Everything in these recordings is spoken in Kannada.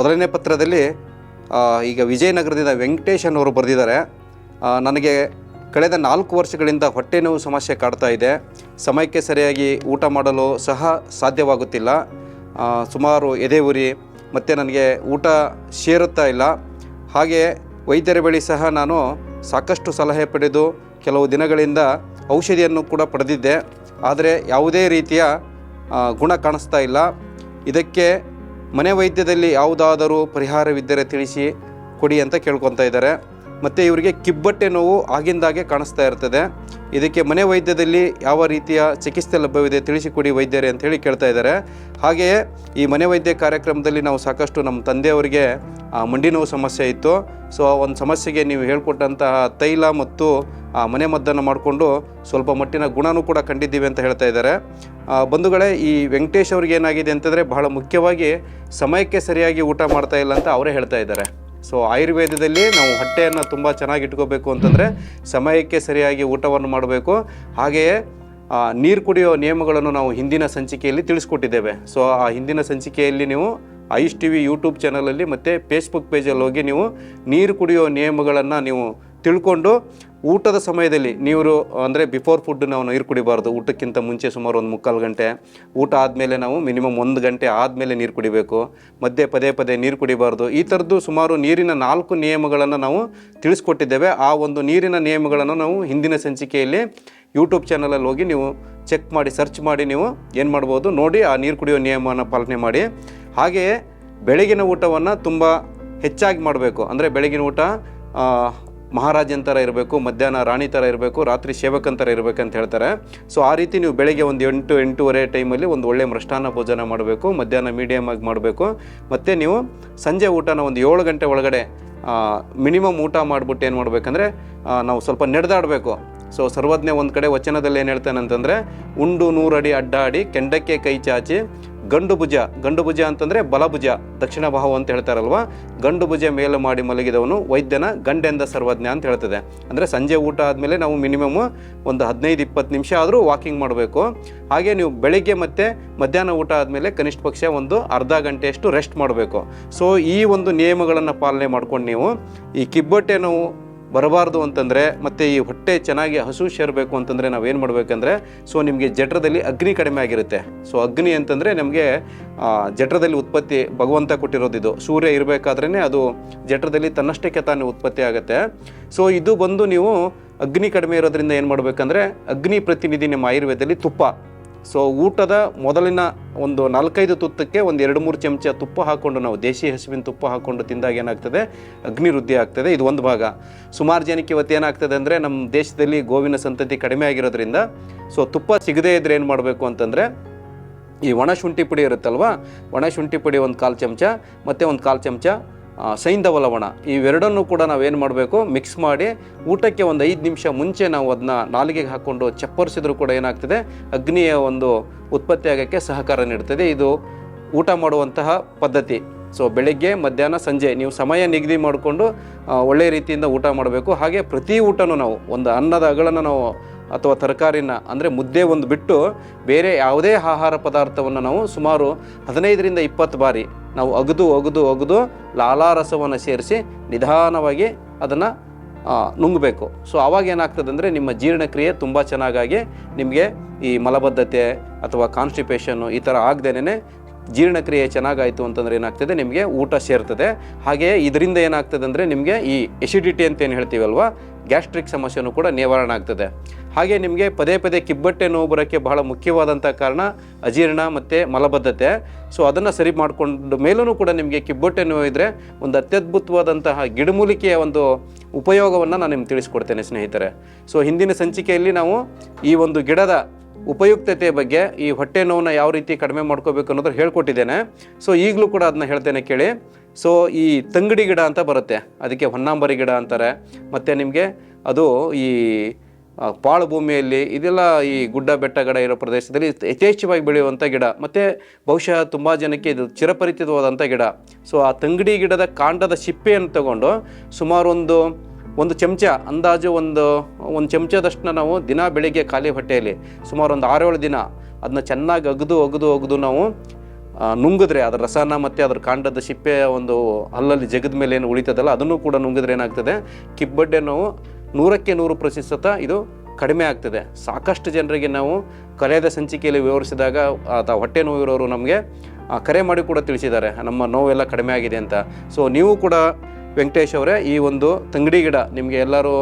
ಮೊದಲನೇ ಪತ್ರದಲ್ಲಿ ಈಗ ವಿಜಯನಗರದಿಂದ ವೆಂಕಟೇಶ್ ಅನ್ನೋರು ಬರೆದಿದ್ದಾರೆ. ನನಗೆ ಕಳೆದ ನಾಲ್ಕು ವರ್ಷಗಳಿಂದ ಹೊಟ್ಟೆ ನೋವು ಸಮಸ್ಯೆ ಕಾಡ್ತಾ ಇದೆ. ಸಮಯಕ್ಕೆ ಸರಿಯಾಗಿ ಊಟ ಮಾಡಲು ಸಹ ಸಾಧ್ಯವಾಗುತ್ತಿಲ್ಲ. ಸುಮಾರು ಎದೆ ಉರಿ ಮತ್ತು ನನಗೆ ಊಟ ಸೇರುತ್ತಾ ಇಲ್ಲ. ಹಾಗೆ ವೈದ್ಯರ ಬಳಿ ಸಹ ನಾನು ಸಾಕಷ್ಟು ಸಲಹೆ ಪಡೆದು ಕೆಲವು ದಿನಗಳಿಂದ ಔಷಧಿಯನ್ನು ಕೂಡ ಪಡೆದಿದ್ದೆ. ಆದರೆ ಯಾವುದೇ ರೀತಿಯ ಗುಣ ಕಾಣಿಸ್ತಾ ಇಲ್ಲ. ಇದಕ್ಕೆ ಮನೆ ವೈದ್ಯದಲ್ಲಿ ಯಾವುದಾದರೂ ಪರಿಹಾರವಿದ್ದರೆ ತಿಳಿಸಿ ಕೊಡಿ ಅಂತ ಕೇಳ್ಕೊತಾ ಇದ್ದಾರೆ. ಮತ್ತು ಇವರಿಗೆ ಕಿಬ್ಬಟ್ಟೆ ನೋವು ಆಗಿಂದಾಗೆ ಕಾಣಿಸ್ತಾ ಇರ್ತದೆ. ಇದಕ್ಕೆ ಮನೆ ವೈದ್ಯದಲ್ಲಿ ಯಾವ ರೀತಿಯ ಚಿಕಿತ್ಸೆ ಲಭ್ಯವಿದೆ ತಿಳಿಸಿಕೊಡಿ ವೈದ್ಯರೇ ಅಂತ ಹೇಳಿ ಕೇಳ್ತಾ ಇದ್ದಾರೆ. ಹಾಗೆಯೇ ಈ ಮನೆ ವೈದ್ಯ ಕಾರ್ಯಕ್ರಮದಲ್ಲಿ ನಾವು ಸಾಕಷ್ಟು ನಮ್ಮ ತಂದೆಯವರಿಗೆ ಮಂಡಿ ನೋವು ಸಮಸ್ಯೆ ಇತ್ತು. ಸೊ, ಆ ಒಂದು ಸಮಸ್ಯೆಗೆ ನೀವು ಹೇಳ್ಕೊಟ್ಟಂತಹ ತೈಲ ಮತ್ತು ಆ ಮನೆ ಮದ್ದನ್ನು ಮಾಡಿಕೊಂಡು ಸ್ವಲ್ಪ ಮಟ್ಟಿನ ಗುಣನೂ ಕೂಡ ಕಂಡಿದ್ದೀವಿ ಅಂತ ಹೇಳ್ತಾ ಇದ್ದಾರೆ. ಬಂಧುಗಳೇ, ಈ ವೆಂಕಟೇಶ್ ಅವ್ರಿಗೆ ಏನಾಗಿದೆ ಅಂತಂದರೆ ಬಹಳ ಮುಖ್ಯವಾಗಿ ಸಮಯಕ್ಕೆ ಸರಿಯಾಗಿ ಊಟ ಮಾಡ್ತಾ ಇಲ್ಲ ಅಂತ ಅವರೇ ಹೇಳ್ತಾ ಇದ್ದಾರೆ. ಸೊ ಆಯುರ್ವೇದದಲ್ಲಿ ನಾವು ಹೊಟ್ಟೆಯನ್ನು ತುಂಬ ಚೆನ್ನಾಗಿ ಇಟ್ಕೋಬೇಕು ಅಂತಂದರೆ ಸಮಯಕ್ಕೆ ಸರಿಯಾಗಿ ಊಟವನ್ನು ಮಾಡಬೇಕು. ಹಾಗೆಯೇ ನೀರು ಕುಡಿಯೋ ನಿಯಮಗಳನ್ನು ನಾವು ಹಿಂದಿನ ಸಂಚಿಕೆಯಲ್ಲಿ ತಿಳಿಸ್ಕೊಟ್ಟಿದ್ದೇವೆ. ಸೊ ಆ ಹಿಂದಿನ ಸಂಚಿಕೆಯಲ್ಲಿ ನೀವು ಐಶ್ ಟಿ ವಿ ಯೂಟ್ಯೂಬ್ ಚಾನಲಲ್ಲಿ ಮತ್ತು ಫೇಸ್ಬುಕ್ ಪೇಜಲ್ಲಿ ಹೋಗಿ ನೀವು ನೀರು ಕುಡಿಯೋ ನಿಯಮಗಳನ್ನು ನೀವು ತಿಳ್ಕೊಂಡು ಊಟದ ಸಮಯದಲ್ಲಿ ನೀರು ಅಂದರೆ ಬಿಫೋರ್ ಫುಡ್ ನಾವು ನೀರು ಕುಡಿಬಾರ್ದು, ಊಟಕ್ಕಿಂತ ಮುಂಚೆ ಸುಮಾರು ಒಂದು ಮುಕ್ಕಾಲು ಗಂಟೆ, ಊಟ ಆದಮೇಲೆ ನಾವು ಮಿನಿಮಮ್ ಒಂದು ಗಂಟೆ ಆದಮೇಲೆ ನೀರು ಕುಡಿಬೇಕು. ಮಧ್ಯೆ ಪದೇ ಪದೇ ನೀರು ಕುಡಿಬಾರ್ದು. ಈ ಥರದ್ದು ಸುಮಾರು ನೀರಿನ ನಾಲ್ಕು ನಿಯಮಗಳನ್ನು ನಾವು ತಿಳಿಸ್ಕೊಟ್ಟಿದ್ದೇವೆ. ಆ ಒಂದು ನೀರಿನ ನಿಯಮಗಳನ್ನು ನಾವು ಹಿಂದಿನ ಸಂಚಿಕೆಯಲ್ಲಿ ಯೂಟ್ಯೂಬ್ ಚಾನಲಲ್ಲಿ ಹೋಗಿ ನೀವು ಚೆಕ್ ಮಾಡಿ ಸರ್ಚ್ ಮಾಡಿ ನೀವು ಏನು ಮಾಡ್ಬೋದು, ನೋಡಿ ಆ ನೀರು ಕುಡಿಯೋ ನಿಯಮವನ್ನು ಪಾಲನೆ ಮಾಡಿ. ಹಾಗೆಯೇ ಬೆಳಗಿನ ಊಟವನ್ನು ತುಂಬ ಹೆಚ್ಚಾಗಿ ಮಾಡಬೇಕು. ಅಂದರೆ ಬೆಳಗಿನ ಊಟ ಮಹಾರಾಜನ್ ಥರ ಇರಬೇಕು, ಮಧ್ಯಾಹ್ನ ರಾಣಿ ಥರ ಇರಬೇಕು, ರಾತ್ರಿ ಸೇವಕನ್ ಥರ ಇರಬೇಕಂತ ಹೇಳ್ತಾರೆ. ಸೊ ಆ ರೀತಿ ನೀವು ಬೆಳಗ್ಗೆ ಒಂದು ಎಂಟು, ಎಂಟೂವರೆ ಟೈಮಲ್ಲಿ ಒಂದು ಒಳ್ಳೆ ಮೃಷ್ಟಾನ್ನ ಭೋಜನ ಮಾಡಬೇಕು, ಮಧ್ಯಾಹ್ನ ಮೀಡಿಯಮ್ ಆಗಿ ಮಾಡಬೇಕು. ಮತ್ತು ನೀವು ಸಂಜೆ ಊಟನ ಒಂದು ಏಳು ಗಂಟೆ ಒಳಗಡೆ ಮಿನಿಮಮ್ ಊಟ ಮಾಡಿಬಿಟ್ಟು ಏನು ಮಾಡಬೇಕಂದ್ರೆ ನಾವು ಸ್ವಲ್ಪ ನಡೆದಾಡಬೇಕು. ಸೊ ಸರ್ವಜ್ಞ ಒಂದು ಕಡೆ ವಚನದಲ್ಲಿ ಏನು ಹೇಳ್ತಾನಂತಂದರೆ, ಉಂಡು ನೂರಡಿ ಅಡ್ಡಾಡಿ, ಕೆಂಡಕ್ಕೆ ಕೈ ಚಾಚಿ, ಗಂಡು ಭುಜ ಗಂಡು ಭುಜ ಅಂತಂದರೆ ಬಲಭುಜ, ದಕ್ಷಿಣ ಬಾಹು ಅಂತ ಹೇಳ್ತಾರಲ್ವ? ಗಂಡು ಭುಜ ಮೇಲೆ ಮಾಡಿ ಮಲಗಿದವನು ವೈದ್ಯನ ಗಂಡೆಂದ ಸರ್ವಜ್ಞ ಅಂತ ಹೇಳ್ತದೆ. ಅಂದರೆ ಸಂಜೆ ಊಟ ಆದಮೇಲೆ ನಾವು ಮಿನಿಮಮ್ ಒಂದು ಹದಿನೈದು, ಇಪ್ಪತ್ತು ನಿಮಿಷ ಆದರೂ ವಾಕಿಂಗ್ ಮಾಡಬೇಕು. ಹಾಗೆ ನೀವು ಬೆಳಿಗ್ಗೆ ಮತ್ತು ಮಧ್ಯಾಹ್ನ ಊಟ ಆದಮೇಲೆ ಕನಿಷ್ಠ ಪಕ್ಷ ಒಂದು ಅರ್ಧ ಗಂಟೆಯಷ್ಟು ರೆಸ್ಟ್ ಮಾಡಬೇಕು. ಸೊ ಈ ಒಂದು ನಿಯಮಗಳನ್ನು ಪಾಲನೆ ಮಾಡ್ಕೊಂಡು ನೀವು ಈ ಕಿಬ್ಬೊಟ್ಟೆ ನೋವು ಬರಬಾರ್ದು ಅಂತಂದರೆ ಮತ್ತು ಈ ಹೊಟ್ಟೆ ಚೆನ್ನಾಗಿ ಹಸು ಸೇರಬೇಕು ಅಂತಂದರೆ ನಾವೇನು ಮಾಡಬೇಕಂದ್ರೆ, ಸೊ ನಿಮಗೆ ಜಠರದಲ್ಲಿ ಅಗ್ನಿ ಕಡಿಮೆ ಆಗಿರುತ್ತೆ. ಸೊ ಅಗ್ನಿ ಅಂತಂದರೆ ನಮಗೆ ಜಠರದಲ್ಲಿ ಉತ್ಪತ್ತಿ, ಭಗವಂತ ಕೊಟ್ಟಿರೋದಿದು ಸೂರ್ಯ ಇರಬೇಕಾದ್ರೇ ಅದು ಜಠರದಲ್ಲಿ ತನ್ನಷ್ಟಕ್ಕೆ ತಾನೇ ಉತ್ಪತ್ತಿ ಆಗುತ್ತೆ. ಸೊ ಇದು ಬಂದು ನೀವು ಅಗ್ನಿ ಕಡಿಮೆ ಇರೋದ್ರಿಂದ ಏನು ಮಾಡಬೇಕಂದ್ರೆ, ಅಗ್ನಿ ಪ್ರತಿನಿಧಿ ನಿಮ್ಮ ಆಯುರ್ವೇದದಲ್ಲಿ ತುಪ್ಪ. ಸೊ ಊಟದ ಮೊದಲಿನ ಒಂದು ನಾಲ್ಕೈದು ತುತ್ತಕ್ಕೆ ಒಂದು ಎರಡು ಮೂರು ಚಮಚ ತುಪ್ಪ ಹಾಕ್ಕೊಂಡು ನಾವು ದೇಶಿ ಹಸುವಿನ ತುಪ್ಪ ಹಾಕ್ಕೊಂಡು ತಿಂದಾಗ ಏನಾಗ್ತದೆ? ಅಗ್ನಿ ವೃದ್ಧಿ ಆಗ್ತದೆ. ಇದು ಒಂದು ಭಾಗ. ಸುಮಾರು ಜನಕ್ಕೆ ಇವತ್ತು ಏನಾಗ್ತದೆ ಅಂದರೆ ನಮ್ಮ ದೇಶದಲ್ಲಿ ಗೋವಿನ ಸಂತತಿ ಕಡಿಮೆ ಆಗಿರೋದ್ರಿಂದ ಸೊ ತುಪ್ಪ ಸಿಗದೇ ಇದ್ರೆ ಏನು ಮಾಡಬೇಕು ಅಂತಂದರೆ ಈ ಒಣ ಶುಂಠಿ ಪುಡಿ ಇರುತ್ತಲ್ವ? ಒಣ ಶುಂಠಿ ಪುಡಿ ಒಂದು ಕಾಲು ಚಮಚ, ಮತ್ತು ಒಂದು ಕಾಲು ಚಮಚ ಸೈಂಧವ ಲವಣ ಇವೆರಡನ್ನೂ ಕೂಡ ನಾವೇನು ಮಾಡಬೇಕು? ಮಿಕ್ಸ್ ಮಾಡಿ ಊಟಕ್ಕೆ ಒಂದು ಐದು ನಿಮಿಷ ಮುಂಚೆ ನಾವು ಅದನ್ನ ನಾಲಿಗೆಗೆ ಹಾಕ್ಕೊಂಡು ಚಪ್ಪರಿಸಿದ್ರು ಕೂಡ ಏನಾಗ್ತದೆ? ಅಗ್ನಿಯ ಒಂದು ಉತ್ಪತ್ತಿ ಆಗೋಕ್ಕೆ ಸಹಕಾರ ನೀಡ್ತದೆ. ಇದು ಊಟ ಮಾಡುವಂತಹ ಪದ್ಧತಿ. ಸೊ ಬೆಳಗ್ಗೆ, ಮಧ್ಯಾಹ್ನ, ಸಂಜೆ ನೀವು ಸಮಯ ನಿಗದಿ ಮಾಡಿಕೊಂಡು ಒಳ್ಳೆಯ ರೀತಿಯಿಂದ ಊಟ ಮಾಡಬೇಕು. ಹಾಗೆ ಪ್ರತಿ ಊಟನೂ ನಾವು ಒಂದು ಅನ್ನದ ಅಗಳನ್ನು ನಾವು ಅಥವಾ ತರಕಾರಿನ ಅಂದರೆ ಮುದ್ದೆ ಒಂದು ಬಿಟ್ಟು ಬೇರೆ ಯಾವುದೇ ಆಹಾರ ಪದಾರ್ಥವನ್ನು ನಾವು ಸುಮಾರು ಹದಿನೈದರಿಂದ ಇಪ್ಪತ್ತು ಬಾರಿ ನಾವು ಅಗದು ಅಗದು ಅಗದು ಲಾಲಾರಸವನ್ನು ಸೇರಿಸಿ ನಿಧಾನವಾಗಿ ಅದನ್ನು ನುಂಗಬೇಕು. ಸೊ, ಆವಾಗ ಏನಾಗ್ತದೆ ಅಂದರೆ ನಿಮ್ಮ ಜೀರ್ಣಕ್ರಿಯೆ ತುಂಬ ಚೆನ್ನಾಗಾಗಿ ನಿಮಗೆ ಈ ಮಲಬದ್ಧತೆ ಅಥವಾ ಕಾನ್ಸ್ಟಿಪೇಷನ್ನು ಈ ಥರ ಆಗದೇನೆ ಜೀರ್ಣಕ್ರಿಯೆ ಚೆನ್ನಾಗಾಯಿತು ಅಂತಂದರೆ ಏನಾಗ್ತದೆ ನಿಮಗೆ ಊಟ ಸೇರ್ತದೆ. ಹಾಗೆಯೇ ಇದರಿಂದ ಏನಾಗ್ತದೆ ಅಂದರೆ ನಿಮಗೆ ಈ ಎಸಿಡಿಟಿ ಅಂತ ಏನು ಹೇಳ್ತೀವಲ್ವ? ಗ್ಯಾಸ್ಟ್ರಿಕ್ ಸಮಸ್ಯೆನೂ ಕೂಡ ನಿವಾರಣೆ ಆಗ್ತದೆ. ಹಾಗೆ ನಿಮಗೆ ಪದೇ ಪದೇ ಕಿಬ್ಬಟ್ಟೆ ನೋವು ಬರೋಕ್ಕೆ ಬಹಳ ಮುಖ್ಯವಾದಂಥ ಕಾರಣ ಅಜೀರ್ಣ ಮತ್ತು ಮಲಬದ್ಧತೆ. ಸೊ ಅದನ್ನು ಸರಿ ಮಾಡಿಕೊಂಡ ಮೇಲೂ ಕೂಡ ನಿಮಗೆ ಕಿಬ್ಬೊಟ್ಟೆ ನೋವು ಇದ್ದರೆ ಒಂದು ಅತ್ಯದ್ಭುತವಾದಂತಹ ಗಿಡಮೂಲಿಕೆಯ ಒಂದು ಉಪಯೋಗವನ್ನು ನಾನು ನಿಮ್ಗೆ ತಿಳಿಸ್ಕೊಡ್ತೇನೆ ಸ್ನೇಹಿತರೆ. ಸೊ ಹಿಂದಿನ ಸಂಚಿಕೆಯಲ್ಲಿ ನಾವು ಈ ಒಂದು ಗಿಡದ ಉಪಯುಕ್ತತೆ ಬಗ್ಗೆ ಈ ಹೊಟ್ಟೆ ನೋವನ್ನ ಯಾವ ರೀತಿ ಕಡಿಮೆ ಮಾಡ್ಕೋಬೇಕು ಅನ್ನೋದ್ರ ಹೇಳ್ಕೊಟ್ಟಿದ್ದೇನೆ. ಸೊ ಈಗಲೂ ಕೂಡ ಅದನ್ನ ಹೇಳ್ತೇನೆ ಕೇಳಿ. ಸೊ ಈ ತಂಗಡಿ ಗಿಡ ಅಂತ ಬರುತ್ತೆ. ಅದಕ್ಕೆ ಹೊನ್ನಾಂಬರಿ ಗಿಡ ಅಂತಾರೆ. ಮತ್ತು ನಿಮಗೆ ಅದು ಈ ಪಾಳು ಭೂಮಿಯಲ್ಲಿ ಇದೆಲ್ಲ ಈ ಗುಡ್ಡ ಬೆಟ್ಟಗಡ ಇರೋ ಪ್ರದೇಶದಲ್ಲಿ ಯಥೇಚ್ಛವಾಗಿ ಬೆಳೆಯುವಂಥ ಗಿಡ. ಮತ್ತು ಬಹುಶಃ ತುಂಬ ಜನಕ್ಕೆ ಇದು ಚಿರಪರಿಚಿತವಾದಂಥ ಗಿಡ. ಸೊ ಆ ತಂಗಡಿ ಗಿಡದ ಕಾಂಡದ ಸಿಪ್ಪೆಯನ್ನು ತಗೊಂಡು ಸುಮಾರು ಒಂದು ಒಂದು ಚಮಚ, ಅಂದಾಜು ಒಂದು ಒಂದು ಚಮಚದಷ್ಟನ್ನ ನಾವು ದಿನ ಬೆಳಿಗ್ಗೆ ಖಾಲಿ ಹೊಟ್ಟೆಯಲ್ಲಿ ಸುಮಾರು ಒಂದು ಆರೇಳು ದಿನ ಅದನ್ನ ಚೆನ್ನಾಗಿ ಅಗದು ಅಗದು ಅಗದು ನಾವು ನುಂಗಿದ್ರೆ ಅದರ ರಸನ ಮತ್ತು ಅದರ ಕಾಂಡದ ಸಿಪ್ಪೆಯ ಒಂದು ಅಲ್ಲಲ್ಲಿ ಜಗದ ಮೇಲೆ ಏನು ಉಳಿತದಲ್ಲ, ಅದನ್ನು ಕೂಡ ನುಂಗಿದ್ರೆ ಏನಾಗ್ತದೆ? ಕಿಬ್ಬಡ್ಡೆ ನೋವು ನೂರಕ್ಕೆ ನೂರು ಪ್ರತಿಶತ ಇದು ಕಡಿಮೆ ಆಗ್ತದೆ. ಸಾಕಷ್ಟು ಜನರಿಗೆ ನಾವು ಕಲೆಯದ ಸಂಚಿಕೆಯಲ್ಲಿ ವಿವರಿಸಿದಾಗ ಆತ ಹೊಟ್ಟೆ ನೋವಿರೋರು ನಮಗೆ ಕರೆ ಮಾಡಿ ಕೂಡ ತಿಳಿಸಿದ್ದಾರೆ. ನಮ್ಮ ನೋವೆಲ್ಲ ಕಡಿಮೆ ಆಗಿದೆ ಅಂತ. ಸೊ ನೀವು ಕೂಡ ವೆಂಕಟೇಶ್ ಅವರೇ ಈ ಒಂದು ತಂಗಡಿ ಗಿಡ ನಿಮಗೆ ಎಲ್ಲರೂ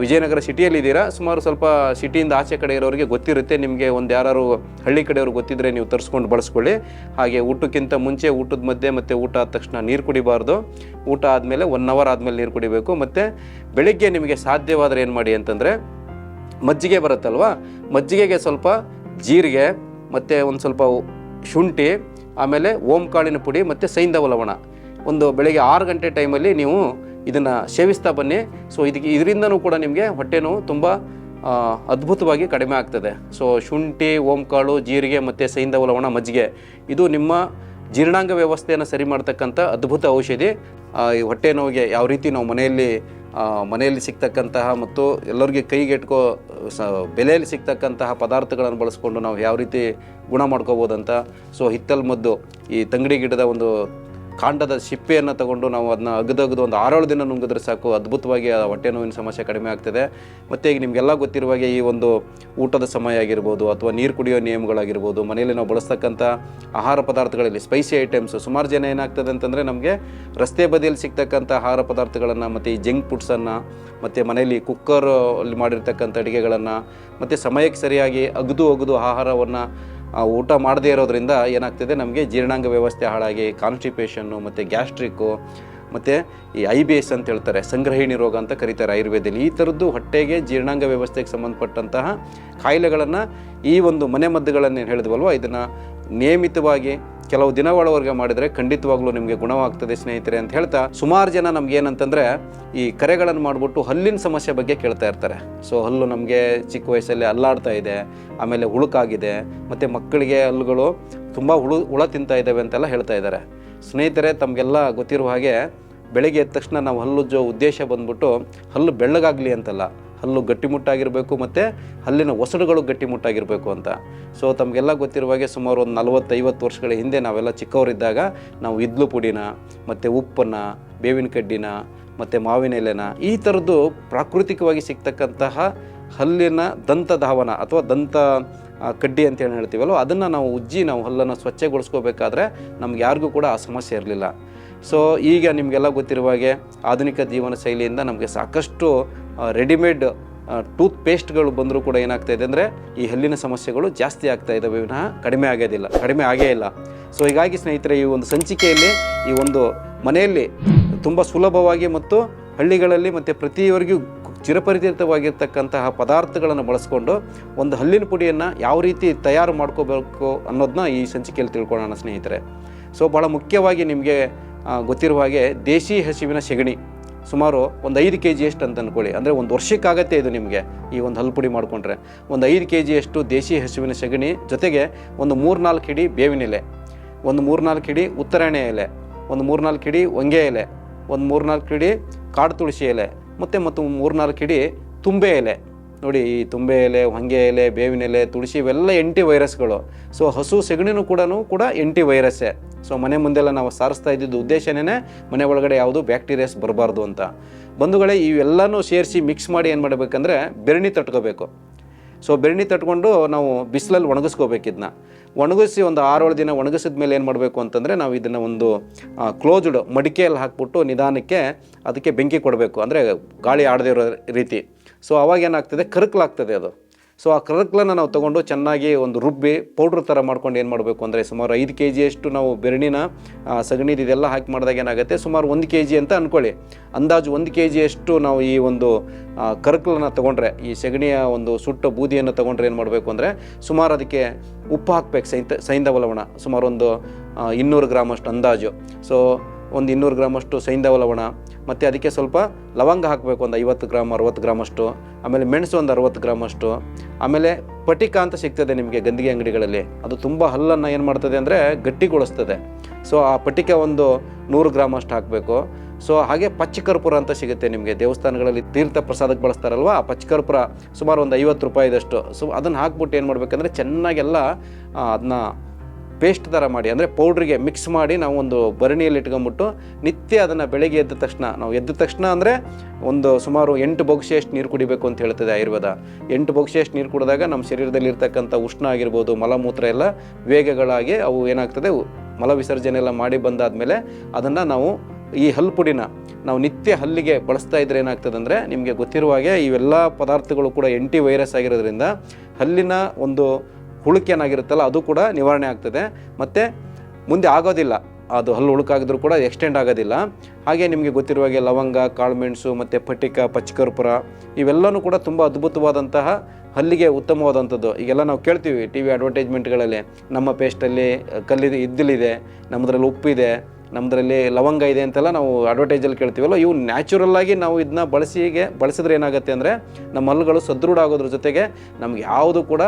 ವಿಜಯನಗರ ಸಿಟಿಯಲ್ಲಿದ್ದೀರಾ ಸುಮಾರು ಸ್ವಲ್ಪ ಸಿಟಿಯಿಂದ ಆಚೆ ಕಡೆ ಇರೋರಿಗೆ ಗೊತ್ತಿರುತ್ತೆ. ನಿಮಗೆ ಒಂದು ಯಾರು ಹಳ್ಳಿ ಕಡೆಯವ್ರಿಗೆ ಗೊತ್ತಿದ್ರೆ ನೀವು ತರಿಸ್ಕೊಂಡು ಬಳಸ್ಕೊಳ್ಳಿ. ಹಾಗೆ ಊಟಕ್ಕಿಂತ ಮುಂಚೆ ಊಟದ ಮಧ್ಯೆ ಮತ್ತು ಊಟ ಆದ ತಕ್ಷಣ ನೀರು ಕುಡಿಬಾರ್ದು. ಊಟ ಆದಮೇಲೆ ಒನ್ ಅವರ್ ಆದಮೇಲೆ ನೀರು ಕುಡಿಬೇಕು. ಮತ್ತು ಬೆಳಿಗ್ಗೆ ನಿಮಗೆ ಸಾಧ್ಯವಾದರೆ ಏನು ಮಾಡಿ ಅಂತಂದರೆ ಮಜ್ಜಿಗೆ ಬರುತ್ತಲ್ವಾ? ಮಜ್ಜಿಗೆಗೆ ಸ್ವಲ್ಪ ಜೀರಿಗೆ, ಮತ್ತು ಒಂದು ಸ್ವಲ್ಪ ಶುಂಠಿ, ಆಮೇಲೆ ಓಂ ಕಾಳಿನ ಪುಡಿ, ಮತ್ತು ಸೈಂಧವ ಲವಣ. ಒಂದು ಬೆಳಗ್ಗೆ ಆರು ಗಂಟೆ ಟೈಮಲ್ಲಿ ನೀವು ಇದನ್ನು ಸೇವಿಸ್ತಾ ಬನ್ನಿ. ಸೊ ಇದಕ್ಕೆ ಇದರಿಂದನೂ ಕೂಡ ನಿಮಗೆ ಹೊಟ್ಟೆ ನೋವು ತುಂಬ ಅದ್ಭುತವಾಗಿ ಕಡಿಮೆ ಆಗ್ತದೆ. ಸೊ ಶುಂಠಿ, ಓಂಕಾಳು, ಜೀರಿಗೆ ಮತ್ತು ಸೈಂಧವ ಲವಣ ಮಜ್ಜಿಗೆ. ಇದು ನಿಮ್ಮ ಜೀರ್ಣಾಂಗ ವ್ಯವಸ್ಥೆಯನ್ನು ಸರಿ ಮಾಡ್ತಕ್ಕಂಥ ಅದ್ಭುತ ಔಷಧಿ. ಈ ಹೊಟ್ಟೆ ನೋವಿಗೆ ಯಾವ ರೀತಿ ನಾವು ಮನೆಯಲ್ಲಿ ಮನೆಯಲ್ಲಿ ಸಿಗ್ತಕ್ಕಂತಹ ಮತ್ತು ಎಲ್ಲರಿಗೆ ಕೈಗೆಟ್ಕೋ ಸ, ಬೆಲೆಯಲ್ಲಿ ಸಿಗ್ತಕ್ಕಂತಹ ಪದಾರ್ಥಗಳನ್ನು ಬಳಸ್ಕೊಂಡು ನಾವು ಯಾವ ರೀತಿ ಗುಣ ಮಾಡ್ಕೋಬೋದಂತ. ಸೊ ಹಿತ್ತಲ್ ಮದ್ದು ಈ ತಂಗಡಿ ಗಿಡದ ಒಂದು ಕಾಂಡದ ಸಿಪ್ಪೆಯನ್ನು ತಗೊಂಡು ನಾವು ಅದನ್ನ ಅಗದಗದು ಒಂದು ಆರೇಳು ದಿನ ನುಂಗಿದ್ರೆ ಸಾಕು. ಅದ್ಭುತವಾಗಿ ಆ ಹೊಟ್ಟೆ ನೋವಿನ ಸಮಸ್ಯೆ ಕಡಿಮೆ ಆಗ್ತದೆ. ಮತ್ತು ಈಗ ನಿಮಗೆಲ್ಲ ಗೊತ್ತಿರುವ ಹಾಗೆ ಈ ಒಂದು ಊಟದ ಸಮಯ ಆಗಿರ್ಬೋದು ಅಥವಾ ನೀರು ಕುಡಿಯೋ ನಿಯಮಗಳಾಗಿರ್ಬೋದು, ಮನೆಯಲ್ಲಿ ನಾವು ಬಳಸ್ತಕ್ಕಂಥ ಆಹಾರ ಪದಾರ್ಥಗಳಲ್ಲಿ ಸ್ಪೈಸಿ ಐಟಮ್ಸ್ ಸುಮಾರು ಜನ ಏನಾಗ್ತದೆ ಅಂತಂದರೆ ನಮಗೆ ರಸ್ತೆ ಬದಿಯಲ್ಲಿ ಸಿಗ್ತಕ್ಕಂಥ ಆಹಾರ ಪದಾರ್ಥಗಳನ್ನು ಮತ್ತು ಈ ಜಂಕ್ ಫುಡ್ಸನ್ನು ಮತ್ತು ಮನೆಯಲ್ಲಿ ಕುಕ್ಕರ್ ಅಲ್ಲಿ ಮಾಡಿರ್ತಕ್ಕಂಥ ಅಡುಗೆಗಳನ್ನು, ಮತ್ತು ಸಮಯಕ್ಕೆ ಸರಿಯಾಗಿ ಅಗದು ಅಗದು ಆಹಾರವನ್ನು ಊಟ ಮಾಡದೇ ಇರೋದ್ರಿಂದ ಏನಾಗ್ತದೆ? ನಮಗೆ ಜೀರ್ಣಾಂಗ ವ್ಯವಸ್ಥೆ ಹಾಳಾಗಿ ಕಾನ್ಸ್ಟಿಪೇಷನ್ನು ಮತ್ತು ಗ್ಯಾಸ್ಟ್ರಿಕ್ಕು ಮತ್ತು ಈ ಐ ಬಿ ಎಸ್ ಅಂತ ಹೇಳ್ತಾರೆ, ಸಂಗ್ರಹಿಣಿ ರೋಗ ಅಂತ ಕರೀತಾರೆ ಆಯುರ್ವೇದದಲ್ಲಿ. ಈ ಥರದ್ದು ಹೊಟ್ಟೆಗೆ ಜೀರ್ಣಾಂಗ ವ್ಯವಸ್ಥೆಗೆ ಸಂಬಂಧಪಟ್ಟಂತಹ ಕಾಯಿಲೆಗಳನ್ನು ಈ ಒಂದು ಮನೆ ಮದ್ದುಗಳನ್ನು ಹೇಳಿದ್ವಲ್ವ? ಇದನ್ನು ನಿಯಮಿತವಾಗಿ ಕೆಲವು ದಿನಗಳವರೆಗೆ ಮಾಡಿದರೆ ಖಂಡಿತವಾಗ್ಲೂ ನಿಮಗೆ ಗುಣವಾಗ್ತದೆ, ಸ್ನೇಹಿತರೆ, ಅಂತ ಹೇಳ್ತಾ ಸುಮಾರು ಜನ ನಮ್ಗೆ ಏನಂತಂದರೆ ಈ ಕರೆಗಳನ್ನು ಮಾಡಿಬಿಟ್ಟು ಹಲ್ಲಿನ ಸಮಸ್ಯೆ ಬಗ್ಗೆ ಕೇಳ್ತಾ ಇರ್ತಾರೆ. ಸೊ ಹಲ್ಲು ನಮಗೆ ಚಿಕ್ಕ ವಯಸ್ಸಲ್ಲಿ ಅಲ್ಲಾಡ್ತಾ ಇದೆ, ಆಮೇಲೆ ಹುಳುಕಾಗಿದೆ, ಮತ್ತು ಮಕ್ಕಳಿಗೆ ಹಲ್ಲುಗಳು ತುಂಬ ಹುಳು, ಹುಳ ತಿಂತಾ ಇದ್ದಾವೆ ಅಂತೆಲ್ಲ ಹೇಳ್ತಾ ಇದ್ದಾರೆ ಸ್ನೇಹಿತರೆ, ತಮಗೆಲ್ಲ ಗೊತ್ತಿರುವ ಹಾಗೆ ಬೆಳಗ್ಗೆ ಎದ್ದ ತಕ್ಷಣ ನಾವು ಹಲ್ಲುಜ್ಜೋ ಉದ್ದೇಶ ಬಂದ್ಬಿಟ್ಟು ಹಲ್ಲು ಬೆಳ್ಳಗಾಗಲಿ ಅಂತಲ್ಲ. ಹಲ್ಲು ಗಟ್ಟಿಮುಟ್ಟಾಗಿರಬೇಕು ಮತ್ತು ಹಲ್ಲಿನ ಒಸಡುಗಳು ಗಟ್ಟಿಮುಟ್ಟಾಗಿರಬೇಕು ಅಂತ. ಸೊ ತಮಗೆಲ್ಲ ಗೊತ್ತಿರುವ ಹಾಗೆ ಸುಮಾರು ಒಂದು ನಲವತ್ತೈವತ್ತು ವರ್ಷಗಳ ಹಿಂದೆ ನಾವೆಲ್ಲ ಚಿಕ್ಕವರಿದ್ದಾಗ ನಾವು ಇದ್ಲು ಪುಡಿನ, ಮತ್ತು ಉಪ್ಪನ್ನು, ಬೇವಿನ ಕಡ್ಡಿನ, ಮತ್ತು ಮಾವಿನ ಎಲೆನ ಈ ಥರದ್ದು ಪ್ರಾಕೃತಿಕವಾಗಿ ಸಿಗ್ತಕ್ಕಂತಹ ಹಲ್ಲಿನ ದಂತ ಧಾವನ ಅಥವಾ ದಂತ ಕಡ್ಡಿ ಅಂತ ಹೇಳಿ ಹೇಳ್ತೀವಲ್ಲ ಅದನ್ನು ನಾವು ಉಜ್ಜಿ ನಾವು ಹಲ್ಲನ್ನು ಸ್ವಚ್ಛಗೊಳಿಸ್ಕೋಬೇಕಾದ್ರೆ ನಮ್ಗೆ ಯಾರಿಗೂ ಕೂಡ ಆ ಸಮಸ್ಯೆ ಇರಲಿಲ್ಲ. ಸೊ ಈಗ ನಿಮಗೆಲ್ಲ ಗೊತ್ತಿರುವ ಹಾಗೆ ಆಧುನಿಕ ಜೀವನ ಶೈಲಿಯಿಂದ ನಮಗೆ ಸಾಕಷ್ಟು ರೆಡಿಮೇಡ್ ಟೂತ್ ಪೇಸ್ಟ್ಗಳು ಬಂದರೂ ಕೂಡ ಏನಾಗ್ತಾ ಇದೆ ಅಂದರೆ ಈ ಹಲ್ಲಿನ ಸಮಸ್ಯೆಗಳು ಜಾಸ್ತಿ ಆಗ್ತಾ ಇದ್ದಾವೆ ವಿನಃ ಕಡಿಮೆ ಆಗೋದಿಲ್ಲ, ಕಡಿಮೆ ಆಗೇ ಇಲ್ಲ. ಸೊ ಹೀಗಾಗಿ ಸ್ನೇಹಿತರೆ, ಈ ಒಂದು ಸಂಚಿಕೆಯಲ್ಲಿ, ಈ ಒಂದು ಮನೆಯಲ್ಲಿ ತುಂಬ ಸುಲಭವಾಗಿ ಮತ್ತು ಹಳ್ಳಿಗಳಲ್ಲಿ ಮತ್ತು ಪ್ರತಿಯವರಿಗೂ ಚಿರಪರಿಚಿತವಾಗಿರ್ತಕ್ಕಂತಹ ಪದಾರ್ಥಗಳನ್ನು ಬಳಸ್ಕೊಂಡು ಒಂದು ಹಲ್ಲಿನ ಪುಡಿಯನ್ನು ಯಾವ ರೀತಿ ತಯಾರು ಮಾಡ್ಕೋಬೇಕು ಅನ್ನೋದನ್ನ ಈ ಸಂಚಿಕೆಯಲ್ಲಿ ತಿಳ್ಕೊಳ್ಳೋಣ ಸ್ನೇಹಿತರೆ. ಸೊ ಭಾಳ ಮುಖ್ಯವಾಗಿ ನಿಮಗೆ ಗೊತ್ತಿರುವ ಹಾಗೆ ದೇಶಿ ಹಸಿವಿನ ಸೆಗಣಿ ಸುಮಾರು ಒಂದು ಐದು ಕೆ ಜಿಯಷ್ಟು ಅಂತ ಅಂದ್ಕೊಳ್ಳಿ ಅಂದರೆ ಒಂದು ವರ್ಷಕ್ಕಾಗತ್ತೆ ಇದು ನಿಮಗೆ ಈ ಒಂದು ಹಲ್ಪುಡಿ ಪುಡಿ ಮಾಡಿಕೊಂಡ್ರೆ. ಒಂದು ಐದು ಕೆ ಜಿಯಷ್ಟು ದೇಶಿ ಹಸುವಿನ ಸಗಣಿ, ಜೊತೆಗೆ ಒಂದು ಮೂರ್ನಾಲ್ಕು ಹಿಡಿ ಬೇವಿನ ಎಲೆ, ಒಂದು ಮೂರ್ನಾಲ್ಕು ಹಿಡಿ ಉತ್ತರಾಯಣ ಎಲೆ, ಒಂದು ಮೂರ್ನಾಲ್ಕು ಹಿಡಿ ಹೊಂಗೆ ಎಲೆ, ಒಂದು ಮೂರ್ನಾಲ್ಕು ಹಿಡಿ ಕಾಡು ತುಳಸಿ ಎಲೆ, ಮತ್ತು ಮತ್ತು ಮೂರ್ನಾಲ್ಕು ಹಿಡಿ ತುಂಬೆ ಎಲೆ. ನೋಡಿ, ಈ ತುಂಬೆ ಎಲೆ, ಹೊಂಗೆ ಎಲೆ, ಬೇವಿನ ಎಲೆ, ತುಳಸಿ ಇವೆಲ್ಲ ಎಂಟಿ ವೈರಸ್ಗಳು ಸೊ, ಹಸು, ಸೆಗಣಿನೂ ಕೂಡ ಕೂಡ ಎಂಟಿ ವೈರಸ್ಸೇ ಸೊ, ಮನೆ ಮುಂದೆಲ್ಲ ನಾವು ಸಾರಿಸ್ತಾ ಇದ್ದಿದ್ದು ಉದ್ದೇಶನೇ ಮನೆ ಒಳಗಡೆ ಯಾವುದು ಬ್ಯಾಕ್ಟೀರಿಯಾಸ್ ಬರಬಾರ್ದು ಅಂತ. ಬಂಧುಗಳೇ, ಇವೆಲ್ಲನೂ ಸೇರಿಸಿ ಮಿಕ್ಸ್ ಮಾಡಿ ಏನು ಮಾಡಬೇಕಂದ್ರೆ ಬೆರಣಿ ತಟ್ಕೋಬೇಕು. ಸೊ, ಬೆರಣಿ ತಟ್ಕೊಂಡು ನಾವು ಬಿಸಿಲಲ್ಲಿ ಒಣಗಿಸ್ಕೋಬೇಕು ಇದನ್ನ ಒಣಗಿಸಿ ಒಂದು ಆರೇಳು ದಿನ ಒಣಗಿಸಿದ ಮೇಲೆ ಏನು ಮಾಡಬೇಕು ಅಂತಂದರೆ ನಾವು ಇದನ್ನು ಒಂದು ಕ್ಲೋಸ್ಡ್ ಮಡಿಕೆಯಲ್ಲಿ ಹಾಕ್ಬಿಟ್ಟು ನಿಧಾನಕ್ಕೆ ಅದಕ್ಕೆ ಬೆಂಕಿ ಕೊಡಬೇಕು. ಅಂದರೆ ಗಾಳಿ ಆಡದೇ ಇರೋ ರೀತಿ. ಸೊ ಅವಾಗ ಏನಾಗ್ತದೆ? ಕರಕಲಾಗ್ತದೆ ಅದು. ಸೊ ಆ ಕರಕಲನ್ನು ನಾವು ತೊಗೊಂಡು ಚೆನ್ನಾಗಿ ಒಂದು ರುಬ್ಬಿ ಪೌಡ್ರ್ ಥರ ಮಾಡ್ಕೊಂಡು ಏನು ಮಾಡಬೇಕು ಅಂದರೆ ಸುಮಾರು ಐದು ಕೆ ಜಿಯಷ್ಟು ನಾವು ಬೆರಣಿನ ಸಗಣಿದು ಇದೆಲ್ಲ ಹಾಕಿ ಮಾಡಿದಾಗ ಏನಾಗುತ್ತೆ? ಸುಮಾರು ಒಂದು ಕೆ ಜಿ ಅಂತ ಅಂದ್ಕೊಳ್ಳಿ ಅಂದಾಜು ಒಂದು ಕೆ ಜಿಯಷ್ಟು ನಾವು ಈ ಒಂದು ಕರಕಲನ್ನು ತೊಗೊಂಡ್ರೆ, ಈ ಸಗಣಿಯ ಒಂದು ಸುಟ್ಟ ಬೂದಿಯನ್ನು ತೊಗೊಂಡ್ರೆ ಏನು ಮಾಡಬೇಕು ಅಂದರೆ ಸುಮಾರು ಅದಕ್ಕೆ ಉಪ್ಪು ಹಾಕ್ಬೇಕು ಸೈಂತ ಸೈಂಧವ ಲವಣ ಸುಮಾರು ಒಂದು ಇನ್ನೂರು ಗ್ರಾಮಷ್ಟು ಅಂದಾಜು. ಸೊ ಒಂದು ಇನ್ನೂರು ಗ್ರಾಮಷ್ಟು ಸೈಂಧವ ಲವಣ ಮತ್ತು ಅದಕ್ಕೆ ಸ್ವಲ್ಪ ಲವಂಗ ಹಾಕಬೇಕು, ಒಂದು ಐವತ್ತು ಗ್ರಾಮ್ ಅರವತ್ತು ಗ್ರಾಮಷ್ಟು ಆಮೇಲೆ ಮೆಣಸು ಒಂದು ಅರವತ್ತು ಗ್ರಾಮಷ್ಟು ಆಮೇಲೆ ಪಟಿಕ ಅಂತ ಸಿಗ್ತದೆ ನಿಮಗೆ ಗಂದಿಗೆ ಅಂಗಡಿಗಳಲ್ಲಿ. ಅದು ತುಂಬ ಹಲ್ಲನ್ನು ಏನು ಮಾಡ್ತದೆ ಅಂದರೆ ಗಟ್ಟಿಗೊಳಿಸ್ತದೆ. ಸೊ ಆ ಪಟಿಕ ಒಂದು ನೂರು ಗ್ರಾಮ್ ಅಷ್ಟು ಹಾಕಬೇಕು. ಸೊ ಹಾಗೆ ಪಚ್ಚಕರ್ಪೂರ ಅಂತ ಸಿಗುತ್ತೆ ನಿಮಗೆ. ದೇವಸ್ಥಾನಗಳಲ್ಲಿ ತೀರ್ಥ ಪ್ರಸಾದಕ್ಕೆ ಬಳಸ್ತಾರಲ್ವ? ಆ ಪಚ್ಚಕರ್ಪೂರ ಸುಮಾರು ಒಂದು ಐವತ್ತು ರೂಪಾಯಿದಷ್ಟು. ಸೊ ಅದನ್ನು ಹಾಕ್ಬಿಟ್ಟು ಏನು ಮಾಡಬೇಕಂದ್ರೆ ಚೆನ್ನಾಗೆಲ್ಲ ಅದನ್ನ ಪೇಸ್ಟ್ ಥರ ಮಾಡಿ, ಅಂದರೆ ಪೌಡ್ರಿಗೆ ಮಿಕ್ಸ್ ಮಾಡಿ ನಾವು ಒಂದು ಭರಣಿಯಲ್ಲಿ ಇಟ್ಕೊಂಬಿಟ್ಟು ನಿತ್ಯ ಅದನ್ನು ಬೆಳಗ್ಗೆ ಎದ್ದ ತಕ್ಷಣ, ನಾವು ಎದ್ದ ತಕ್ಷಣ ಅಂದರೆ ಒಂದು ಸುಮಾರು ಎಂಟು ಬೊಗಸೆಯಷ್ಟು ನೀರು ಕುಡಿಬೇಕು ಅಂತ ಹೇಳ್ತದೆ ಆಯುರ್ವೇದ. ಎಂಟು ಬೊಗಸೆಯಷ್ಟು ನೀರು ಕುಡಿದಾಗ ನಮ್ಮ ಶರೀರದಲ್ಲಿ ಇರ್ತಕ್ಕಂಥ ಉಷ್ಣ ಆಗಿರ್ಬೋದು, ಮಲಮೂತ್ರ ಎಲ್ಲ ವೇಗಗಳಾಗಿ ಅವು ಏನಾಗ್ತದೆ ಮಲ ವಿಸರ್ಜನೆ ಎಲ್ಲ ಮಾಡಿ ಬಂದಾದಮೇಲೆ ಅದನ್ನು ನಾವು ಈ ಹಲ್ಪುಡಿನ ನಾವು ನಿತ್ಯ ಹಲ್ಲಿಗೆ ಬಳಸ್ತಾ ಇದ್ರೆ ಏನಾಗ್ತದೆ ಅಂದರೆ ನಿಮಗೆ ಗೊತ್ತಿರುವ ಹಾಗೆ ಇವೆಲ್ಲ ಪದಾರ್ಥಗಳು ಕೂಡ ಎಂಟಿ ವೈರಸ್ ಆಗಿರೋದ್ರಿಂದ ಹಲ್ಲಿನ ಒಂದು ಹುಳುಕೇನಾಗಿರುತ್ತಲ್ಲ ಅದು ಕೂಡ ನಿವಾರಣೆ ಆಗ್ತದೆ. ಮತ್ತು ಮುಂದೆ ಆಗೋದಿಲ್ಲ. ಅದು ಹಲ್ಲು ಹುಳುಕಾಗಿದ್ರೂ ಕೂಡ ಎಕ್ಸ್ಟೆಂಡ್ ಆಗೋದಿಲ್ಲ. ಹಾಗೆ ನಿಮಗೆ ಗೊತ್ತಿರುವ ಹಾಗೆ ಲವಂಗ ಕಾಳುಮೆಣಸು ಮತ್ತು ಪಟ್ಟಿಕ ಪಚ್ಚಕರ್ಪುರ ಇವೆಲ್ಲನೂ ಕೂಡ ತುಂಬ ಅದ್ಭುತವಾದಂತಹ ಹಲ್ಲಿಗೆ ಉತ್ತಮವಾದಂಥದ್ದು. ಈಗೆಲ್ಲ ನಾವು ಕೇಳ್ತೀವಿ ಟಿ ವಿ ಅಡ್ವರ್ಟೈಸ್ಮೆಂಟ್ಗಳಲ್ಲಿ ನಮ್ಮ ಪೇಸ್ಟಲ್ಲಿ ಕಲ್ಲಿದೆ ಇದ್ದಿಲಿದೆ ನಮ್ಮದ್ರಲ್ಲಿ ಉಪ್ಪಿದೆ, ನಮ್ಮದ್ರಲ್ಲಿ ಲವಂಗ ಇದೆ ಅಂತೆಲ್ಲ ನಾವು ಅಡ್ವರ್ಟೈಸಲ್ಲಿ ಕೇಳ್ತೀವಲ್ಲ, ಇವು ನ್ಯಾಚುರಲ್ ಆಗಿ ನಾವು ಇದನ್ನ ಬಳಸಿಗೆ ಬಳಸಿದ್ರೆ ಏನಾಗುತ್ತೆ ಅಂದರೆ ನಮ್ಮ ಹಲ್ಲುಗಳು ಸದೃಢ ಆಗೋದ್ರ ಜೊತೆಗೆ ನಮ್ಗೆ ಯಾವುದು ಕೂಡ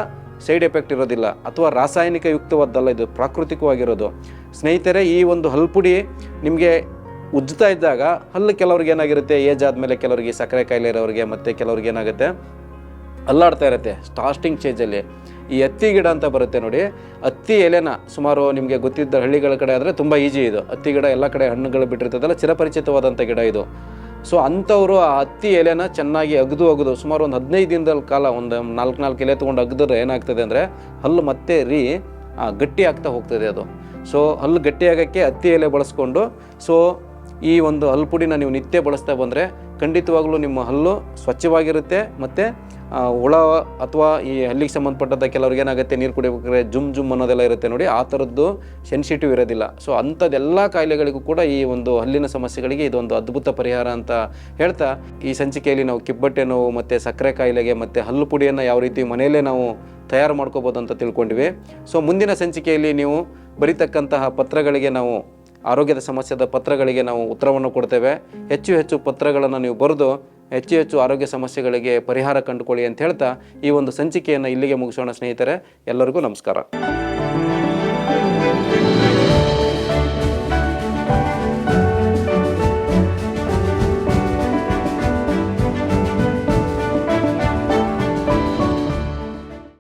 ಸೈಡ್ ಎಫೆಕ್ಟ್ ಇರೋದಿಲ್ಲ ಅಥವಾ ರಾಸಾಯನಿಕ ಯುಕ್ತವಾದ್ದಲ್ಲ, ಇದು ಪ್ರಾಕೃತಿಕವಾಗಿರೋದು. ಸ್ನೇಹಿತರೆ, ಈ ಒಂದು ಹಲ್ಪುಡಿ ನಿಮಗೆ ಉಜ್ಜುತ್ತಾ ಇದ್ದಾಗ ಹಲ್ಲು ಕೆಲವ್ರಿಗೆ ಏನಾಗಿರುತ್ತೆ, ಏಜ್ ಆದಮೇಲೆ ಕೆಲವರಿಗೆ ಸಕ್ಕರೆ ಕಾಯಿಲೆ ಇರೋರಿಗೆ ಮತ್ತು ಕೆಲವ್ರಿಗೆ ಏನಾಗುತ್ತೆ, ಅಲ್ಲಾಡ್ತಾ ಇರುತ್ತೆ, ಸ್ಟಾರ್ಟಿಂಗ್ ಸ್ಟೇಜಲ್ಲಿ ಈ ಹತ್ತಿ ಗಿಡ ಅಂತ ಬರುತ್ತೆ ನೋಡಿ, ಹತ್ತಿ ಎಲೆನ ಸುಮಾರು ನಿಮಗೆ ಗೊತ್ತಿದ್ದ ಹಳ್ಳಿಗಳ ಕಡೆ ಆದರೆ ತುಂಬ ಈಜಿ ಇದು. ಹತ್ತಿ ಗಿಡ ಎಲ್ಲ ಕಡೆ ಹಣ್ಣುಗಳು ಬಿಟ್ಟಿರ್ತದಲ್ಲ ಚಿರಪರಿಚಿತವಾದಂಥ ಗಿಡ ಇದು. ಸೊ ಅಂಥವರು ಆ ಹತ್ತಿ ಎಲೆನ ಚೆನ್ನಾಗಿ ಅಗದು ಅಗದು ಸುಮಾರು ಒಂದು ಹದಿನೈದು ದಿನದ ಕಾಲ ಒಂದು ನಾಲ್ಕು ನಾಲ್ಕು ಎಲೆ ತೊಗೊಂಡು ಅಗದ್ರೆ ಏನಾಗ್ತದೆ ಅಂದರೆ ಹಲ್ಲು ಮತ್ತೆ ರೀ ಗಟ್ಟಿ ಆಗ್ತಾ ಹೋಗ್ತದೆ ಅದು. ಸೊ ಹಲ್ಲು ಗಟ್ಟಿಯಾಗೋಕ್ಕೆ ಹತ್ತಿ ಎಲೆ ಬಳಸ್ಕೊಂಡು ಸೊ ಈ ಒಂದು ಹಲ್ಲು ಪುಡಿನ ನೀವು ನಿತ್ಯ ಬಳಸ್ತಾ ಬಂದರೆ ಖಂಡಿತವಾಗ್ಲೂ ನಿಮ್ಮ ಹಲ್ಲು ಸ್ವಚ್ಛವಾಗಿರುತ್ತೆ ಮತ್ತು ಹುಳ ಅಥವಾ ಈ ಹಲ್ಲಿಗೆ ಸಂಬಂಧಪಟ್ಟಂಥ ಕೆಲವ್ರಿಗೆ ಏನಾಗುತ್ತೆ, ನೀರು ಕುಡಿಬೇಕಾದ್ರೆ ಜುಮ್ ಜುಮ್ ಅನ್ನೋದೆಲ್ಲ ಇರುತ್ತೆ ನೋಡಿ, ಆ ಥರದ್ದು ಸೆನ್ಸಿಟಿವ್ ಇರೋದಿಲ್ಲ. ಸೊ ಅಂಥದ್ದೆಲ್ಲ ಕಾಯಿಲೆಗಳಿಗೂ ಕೂಡ ಈ ಒಂದು ಹಲ್ಲಿನ ಸಮಸ್ಯೆಗಳಿಗೆ ಇದೊಂದು ಅದ್ಭುತ ಪರಿಹಾರ ಅಂತ ಹೇಳ್ತಾ, ಈ ಸಂಚಿಕೆಯಲ್ಲಿ ನಾವು ಕಿಬ್ಬಟ್ಟೆ ನೋವು ಮತ್ತು ಸಕ್ಕರೆ ಕಾಯಿಲೆಗೆ ಮತ್ತು ಹಲ್ಲು ಪುಡಿಯನ್ನು ಯಾವ ರೀತಿ ಮನೆಯಲ್ಲೇ ನಾವು ತಯಾರು ಮಾಡ್ಕೋಬೋದು ಅಂತ ತಿಳ್ಕೊಂಡಿವಿ. ಸೊ ಮುಂದಿನ ಸಂಚಿಕೆಯಲ್ಲಿ ನೀವು ಬರೀತಕ್ಕಂತಹ ಪತ್ರಗಳಿಗೆ ನಾವು, ಆರೋಗ್ಯದ ಸಮಸ್ಯೆದ ಪತ್ರಗಳಿಗೆ ನಾವು ಉತ್ತರವನ್ನು ಕೊಡ್ತೇವೆ. ಹೆಚ್ಚು ಹೆಚ್ಚು ಪತ್ರಗಳನ್ನು ನೀವು ಬರೆದು ಹೆಚ್ಚು ಹೆಚ್ಚು ಆರೋಗ್ಯ ಸಮಸ್ಯೆಗಳಿಗೆ ಪರಿಹಾರ ಕಂಡುಕೊಳ್ಳಿ ಅಂತ ಹೇಳ್ತಾ ಈ ಒಂದು ಸಂಚಿಕೆಯನ್ನು ಇಲ್ಲಿಗೆ ಮುಗಿಸೋಣ ಸ್ನೇಹಿತರೆ. ಎಲ್ಲರಿಗೂ ನಮಸ್ಕಾರ.